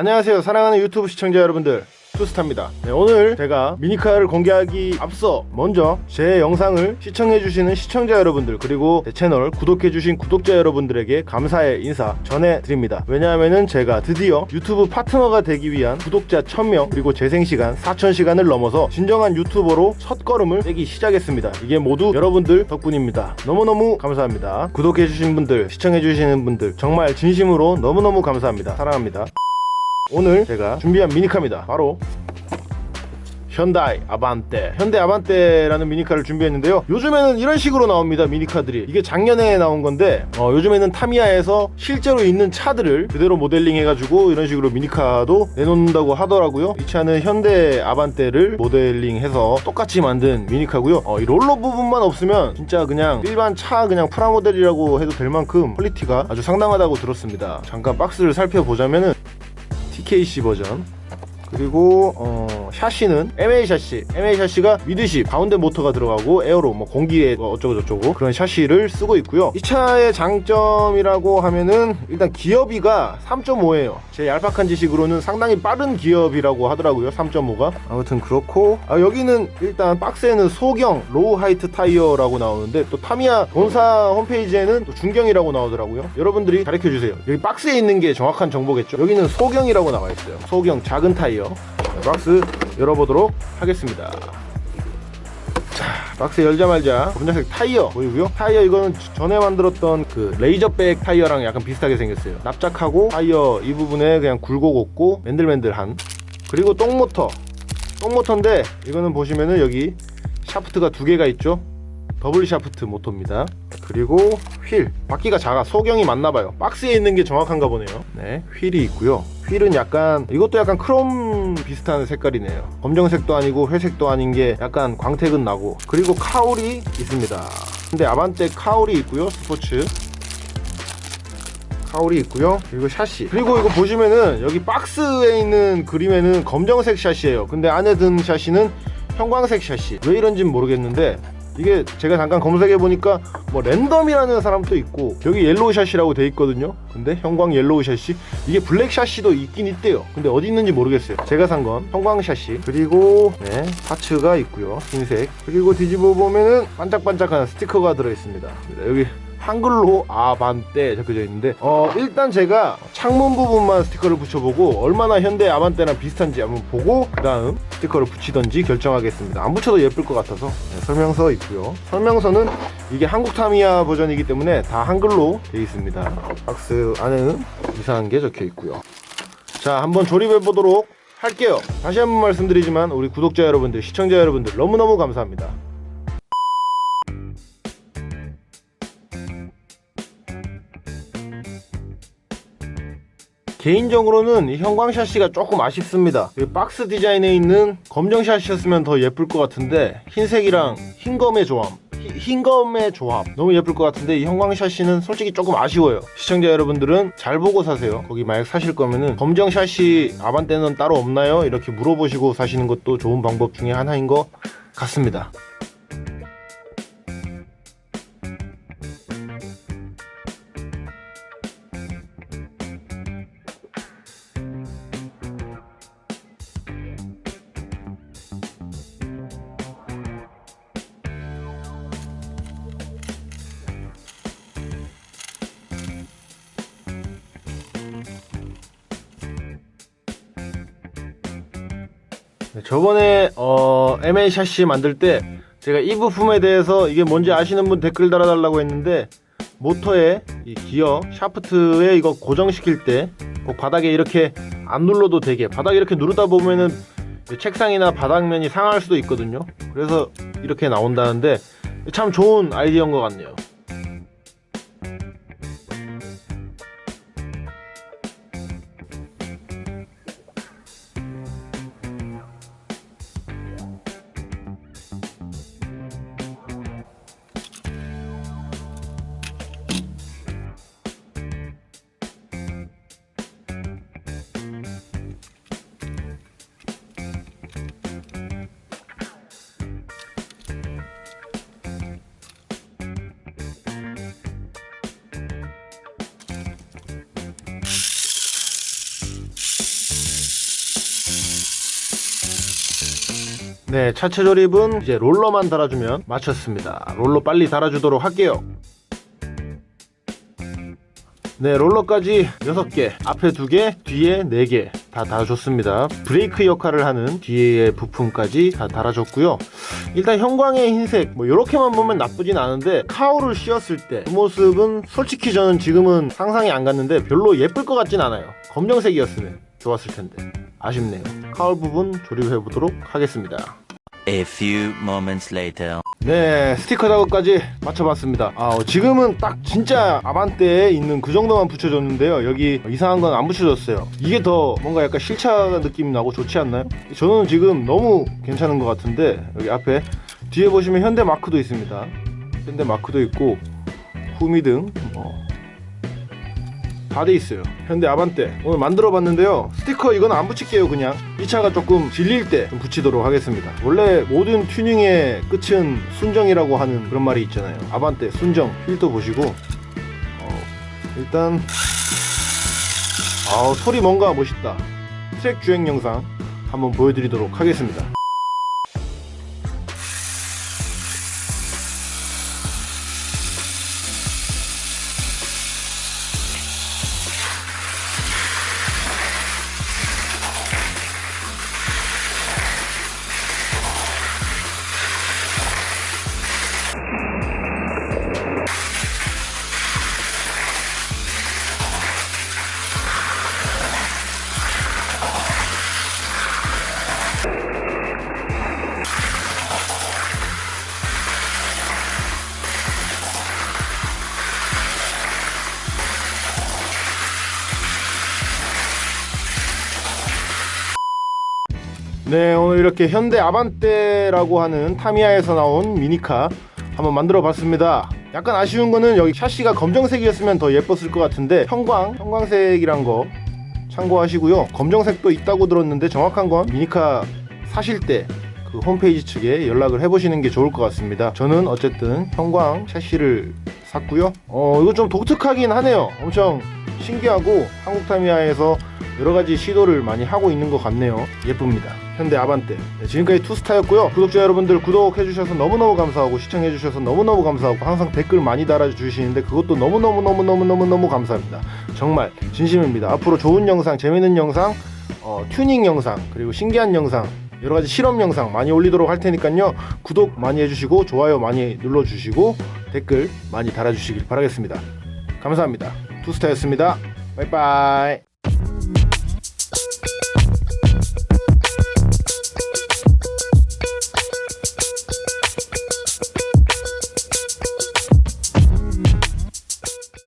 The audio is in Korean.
안녕하세요. 사랑하는 유튜브 시청자 여러분들. 투스타입니다. 네, 오늘 제가 미니카를 공개하기 앞서 먼저 제 영상을 시청해주시는 시청자 여러분들 그리고 제 채널 구독해주신 구독자 여러분들에게 감사의 인사 전해드립니다. 왜냐하면 제가 드디어 유튜브 파트너가 되기 위한 구독자 1000명 그리고 재생시간 4000시간을 넘어서 진정한 유튜버로 첫걸음을 떼기 시작했습니다. 이게 모두 여러분들 덕분입니다. 너무너무 감사합니다. 구독해주신 분들 시청해주시는 분들 정말 진심으로 너무너무 감사합니다. 사랑합니다 오늘 제가 준비한 미니카입니다. 바로 현다이 아반떼. 현대 아반떼라는 미니카를 준비했는데요. 요즘에는 이런 식으로 나옵니다 미니카들이. 이게 작년에 나온 건데 어, 요즘에는 타미야에서 실제로 있는 차들을 그대로 모델링 해가지고 이런 식으로 미니카도 내놓는다고 하더라고요. 이 차는 현대 아반떼를 모델링해서 똑같이 만든 미니카고요. 어, 이 롤러 부분만 없으면 진짜 그냥 일반 차 그냥 프라모델이라고 해도 될 만큼 퀄리티가 아주 상당하다고 들었습니다. 잠깐 박스를 살펴보자면은 TKC 버전 그리고 어, 샤시는 MA 샤시. MA 샤시가 미드십 가운데 모터가 들어가고 에어로 뭐 공기에 뭐 어쩌고 저쩌고 그런 샤시를 쓰고 있고요. 이 차의 장점이라고 하면은 일단 기어비가 3.5예요. 제 얄팍한 지식으로는 상당히 빠른 기어비라고 하더라고요 3.5가. 아무튼 그렇고. 아, 여기는 일단 박스에는 소경 로우 하이트 타이어라고 나오는데 또 타미야 본사 홈페이지에는 또 중경이라고 나오더라고요. 여러분들이 가르쳐 주세요. 여기 박스에 있는 게 정확한 정보겠죠? 여기는 소경이라고 나와 있어요. 소경 작은 타이어 자, 박스 열어보도록 하겠습니다. 자 박스 열자마자. 검정색 타이어 보이고요. 타이어 이거는 전에 만들었던 그 레이저백 타이어랑 약간 비슷하게 생겼어요. 납작하고 타이어 이 부분에 그냥 굴곡 없고 맨들맨들한. 그리고 똥모터. 똥모터인데 이거는 보시면은 여기 샤프트가 두 개가 있죠 더블 샤프트 모터입니다. 그리고 휠. 바퀴가 작아. 소경이 맞나봐요. 박스에 있는 게 정확한가 보네요. 네 휠이 있고요. 휠은 약간 이것도 약간 크롬 비슷한 색깔이네요. 검정색도 아니고 회색도 아닌 게 약간 광택은 나고. 그리고 카울이 있습니다. 근데 아반떼 카울이 있고요 스포츠. 카울이 있고요 그리고 샤시. 그리고 이거 보시면은 여기 박스에 있는 그림에는 검정색 샤시예요. 근데 안에 든 샤시는 형광색 샤시. 왜 이런진 모르겠는데 이게 제가 잠깐 검색해 보니까 뭐 랜덤이라는 사람도 있고 여기 옐로우 샷이라고 돼 있거든요. 근데 형광 옐로우 샷이 이게 블랙 샷이도 있긴 있대요. 근데 어디 있는지 모르겠어요. 제가 산 건 형광 샷이. 그리고 네 파츠가 있고요. 흰색. 그리고 뒤집어 보면은 반짝반짝한 스티커가 들어 있습니다. 여기 한글로 아반떼 적혀져 있는데 어 일단 제가 창문 부분만 스티커를 붙여보고 얼마나 현대 아반떼랑 비슷한지 한번 보고 그 다음 스티커를 붙이던지 결정하겠습니다. 안 붙여도 예쁠 것 같아서. 네, 설명서 있고요. 설명서는 이게 한국 타미야 버전이기 때문에 다 한글로 되어 있습니다. 박스 안에는 이상한 게 적혀 있고요. 자 한번 조립해 보도록 할게요. 다시 한번 말씀드리지만 우리 구독자 여러분들 시청자 여러분들 너무너무 감사합니다 개인적으로는 이 형광 샤시가 조금 아쉽습니다. 이 박스 디자인에 있는 검정 샤시였으면 더 예쁠 것 같은데 흰색이랑 흰검의 조합 히- 흰검의 조합 너무 예쁠 것 같은데 이 형광 샤시는 솔직히 조금 아쉬워요. 시청자 여러분들은 잘 보고 사세요. 거기 만약 사실 거면은 검정 샤시 아반떼는 따로 없나요? 이렇게 물어보시고 사시는 것도 좋은 방법 중에 하나인 것 같습니다. 저번에 어, MA 샤시 만들 때 제가 이 부품에 대해서 이게 뭔지 아시는 분 댓글 달아달라고 했는데 모터에 이 기어 샤프트에 이거 고정시킬 때 꼭 바닥에 이렇게 안 눌러도 되게 바닥에 이렇게 누르다 보면은 이 책상이나 바닥면이 상할 수도 있거든요. 그래서 이렇게 나온다는데 참 좋은 아이디어인 것 같네요 네, 차체 조립은 이제 롤러만 달아주면 마쳤습니다. 롤러 빨리 달아주도록 할게요. 네, 롤러까지 6개, 앞에 2개, 뒤에 4개 다 달아줬습니다. 브레이크 역할을 하는 뒤에 부품까지 다 달아줬고요. 일단 형광의 흰색, 뭐 이렇게만 보면 나쁘진 않은데 카울을 씌웠을 때 그 모습은 솔직히 저는 지금은 상상이 안 갔는데 별로 예쁠 것 같진 않아요. 검정색이었으면 좋았을 텐데 아쉽네요. 카울 부분 조립해 보도록 하겠습니다. A few moments later. 네, 스티커 작업까지 마쳐봤습니다. 아, 어, 지금은 딱 진짜 아반떼에 있는 그 정도만 붙여줬는데요. 여기 이상한 건 안 붙여줬어요. 이게 더 뭔가 약간 실차 느낌 나고 좋지 않나요? 저는 지금 너무 괜찮은 것 같은데 여기 앞에 뒤에 보시면 현대 마크도 있습니다. 현대 마크도 있고 후미 등 뭐 다 돼 있어요. 현대 아반떼 오늘 만들어 봤는데요. 스티커 이건 안 붙일게요. 그냥 이 차가 조금 질릴 때 좀 붙이도록 하겠습니다. 원래 모든 튜닝의 끝은 순정이라고 하는 그런 말이 있잖아요. 아반떼 순정 필터 보시고 어, 일단 아 소리 뭔가 멋있다. 트랙 주행 영상 한번 보여드리도록 하겠습니다. 네 오늘 이렇게 현대 아반떼라고 하는 타미야에서 나온 미니카 한번 만들어 봤습니다. 약간 아쉬운 거는 여기 샤시가 검정색이었으면 더 예뻤을 것 같은데 형광 형광색이란 거 참고하시고요. 검정색도 있다고 들었는데 정확한 건 미니카 사실 때 그 홈페이지 측에 연락을 해보시는 게 좋을 것 같습니다. 저는 어쨌든 형광 샤시를 샀고요. 어 이거 좀 독특하긴 하네요. 엄청 신기하고 한국 타미야에서 여러 가지 시도를 많이 하고 있는 것 같네요. 예쁩니다. 현대 아반떼. 네, 지금까지 투스타였고요. 구독자 여러분들 구독해주셔서 너무너무 감사하고 시청해주셔서 너무너무 감사하고 항상 댓글 많이 달아주시는데 그것도 너무너무너무너무너무너무 감사합니다. 정말 진심입니다. 앞으로 좋은 영상, 재밌는 영상, 어, 튜닝 영상, 그리고 신기한 영상, 여러 가지 실험 영상 많이 올리도록 할 테니까요. 구독 많이 해주시고 좋아요 많이 눌러주시고 댓글 많이 달아주시길 바라겠습니다. 감사합니다. 투스타였습니다. 바이바이.